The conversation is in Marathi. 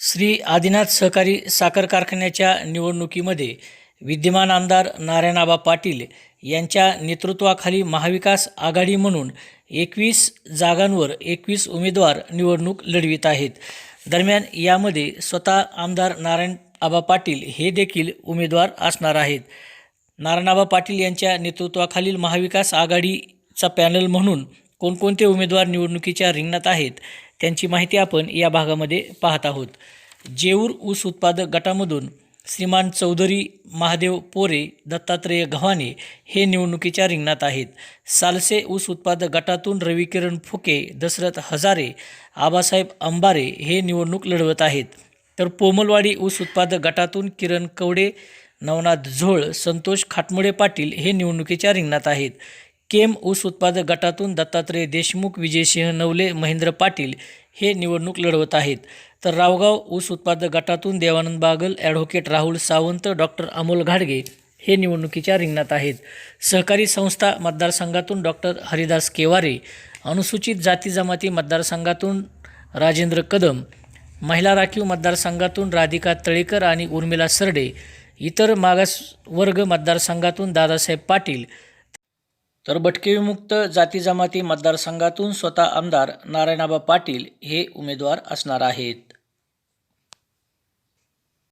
श्री आदिनाथ सहकारी साखर कारखान्याच्या निवडणुकीमध्ये विद्यमान आमदार नारायणाबा पाटील यांच्या नेतृत्वाखाली महाविकास आघाडी म्हणून एकवीस जागांवर एकवीस उमेदवार निवडणूक लढवित आहेत. दरम्यान यामध्ये स्वतः आमदार नारायण आबा पाटील हे देखील उमेदवार असणार आहेत. नारायणाबा पाटील यांच्या नेतृत्वाखालील महाविकास आघाडीचा पॅनल म्हणून कोणकोणते उमेदवार निवडणुकीच्या रिंगणात आहेत त्यांची माहिती आपण या भागामध्ये पाहत आहोत. जेऊर ऊस उत्पादक गटामधून श्रीमान चौधरी महादेव पोरे दत्तात्रेय गव्हाणे हे निवडणुकीच्या रिंगणात आहेत. सालसे ऊस उत्पादक गटातून रविकिरण फुके दशरथ हजारे आबासाहेब अंबारे हे निवडणूक लढवत आहेत. तर पोमलवाडी ऊस उत्पादक गटातून किरण कवडे नवनाथ झोळ संतोष खाटमुळे पाटील हे निवडणुकीच्या रिंगणात आहेत. केम ऊस उत्पादक गटातून दत्तात्रय देशमुख विजयसिंह नवले महेंद्र पाटील हे निवडणूक लढवत आहेत. तर रावगाव ऊस उत्पादक गटातून देवानंद बागल ॲडव्होकेट राहुल सावंत डॉक्टर अमोल घाडगे हे निवडणुकीच्या रिंगणात आहेत. सहकारी संस्था मतदारसंघातून डॉक्टर हरिदास केवारे अनुसूचित जाती जमाती मतदारसंघातून राजेंद्र कदम महिला राखीव मतदारसंघातून राधिका तळेकर आणि उर्मिला सरडे इतर मागासवर्ग मतदारसंघातून दादासाहेब पाटील तर भटके विमुक्त जाती जमाती मतदारसंघातून स्वतः आमदार नारायणाबा पाटील हे उमेदवार असणार आहेत.